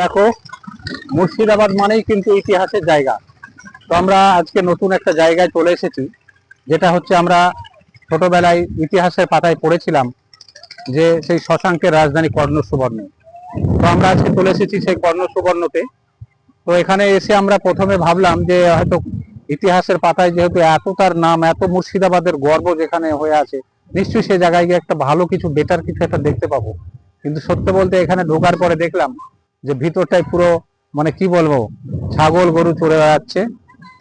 দেখো, মুর্শিদাবাদ মানেই কিন্তু ইতিহাসের জায়গা। তো আমরা আজকে নতুন একটা জায়গায় চলে এসেছি, যেটা হচ্ছে আমরা ছোটবেলায় ইতিহাসের পাতায় পড়েছিলাম যে সেই শশাঙ্কের রাজধানী কর্ণ সুবর্ণ তো আমরা আজকে চলে এসেছি সেই কর্ণ সুবর্ণতে তো এখানে এসে আমরা প্রথমে ভাবলাম যে হয়তো ইতিহাসের পাতায় যেহেতু এত তার নাম, এত মুর্শিদাবাদের গর্ব যেখানে হয়ে আছে, নিশ্চয়ই সে জায়গায় গিয়ে একটা ভালো কিছু বেটার কিছু একটা দেখতে পাবো। কিন্তু সত্য বলতে এখানে ঢোকার পরে দেখলাম যে ভিতরটাই পুরো মানে কি বলব, ছাগল গরু চড়ে বেড়াচ্ছে।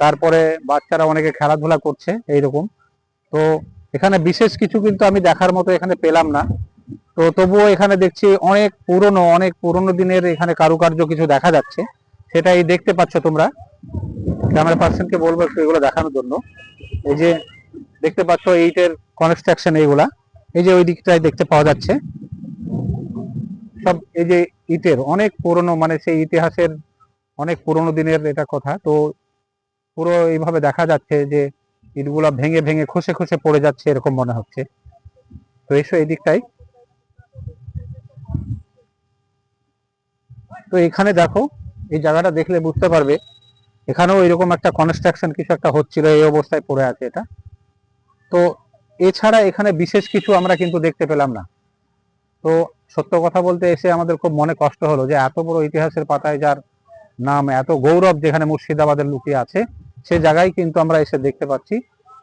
তারপরে বাচ্চারা অনেকে খেলাধুলা করছে, এইরকম। তো এখানে বিশেষ কিছু কিন্তু আমি দেখার মতো এখানে পেলাম না। তো তবুও এখানে দেখছি অনেক পুরনো অনেক পুরনো দিনের এখানে কারুকার্য কিছু দেখা যাচ্ছে। সেটাই দেখতে পাচ্ছ তোমরা। ক্যামেরা পার্সনকে বলব একটু এগুলো দেখানোর জন্য। এই যে দেখতে পাচ্ছ এইটের কনস্ট্রাকশন এইগুলা। এই যে ওই দিকটায় দেখতে পাওয়া যাচ্ছে। সব এই যে ইটের, অনেক পুরনো মানে সেই ইতিহাসের অনেক পুরনো দিনের এটা কথা। তো পুরো এইভাবে দেখা যাচ্ছে যে ইটগুলা ভেঙে ভেঙে খসে খসে পড়ে যাচ্ছে এরকম মনে হচ্ছে। তো এসো এই দিকটাই তো এখানে দেখো, এই জায়গাটা দেখলে বুঝতে পারবে, এখানেও এরকম একটা কনস্ট্রাকশন কিছু একটা হচ্ছিল, এই অবস্থায় পড়ে আছে এটা। তো এছাড়া এখানে বিশেষ কিছু আমরা কিন্তু দেখতে পেলাম না। তো সত্য কথা বলতে এসে আমাদের খুব মনে কষ্ট হলো যে এত বড় ইতিহাসের পাতায় যার নাম, এত গৌরব যেখানে মুর্শিদাবাদের লুকিয়ে আছে, সে জায়গায় কিন্তু আমরা এসে দেখতে পাচ্ছি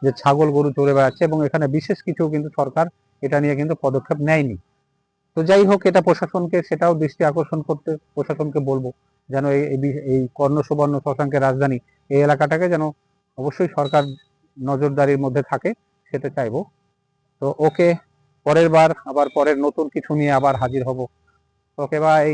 যে ছাগল গরু চড়ে বেড়াচ্ছে এবং এখানে বিশেষ কিছু কিন্তু সরকার এটা নিয়ে কিন্তু পদক্ষেপ নেয়নি। তো যাই হোক, এটা প্রশাসনকে, সেটাও দৃষ্টি আকর্ষণ করতে, প্রশাসনকে বলব যেন এই কর্ণ সুবর্ণ শশাঙ্কের রাজধানী এই এলাকাটাকে যেন অবশ্যই সরকার নজরদারির মধ্যে থাকে, সেটা চাইব। তো ওকে পরের বার আবার পরের নতুন কিছু নিয়ে আবার হাজির হব। Okay bye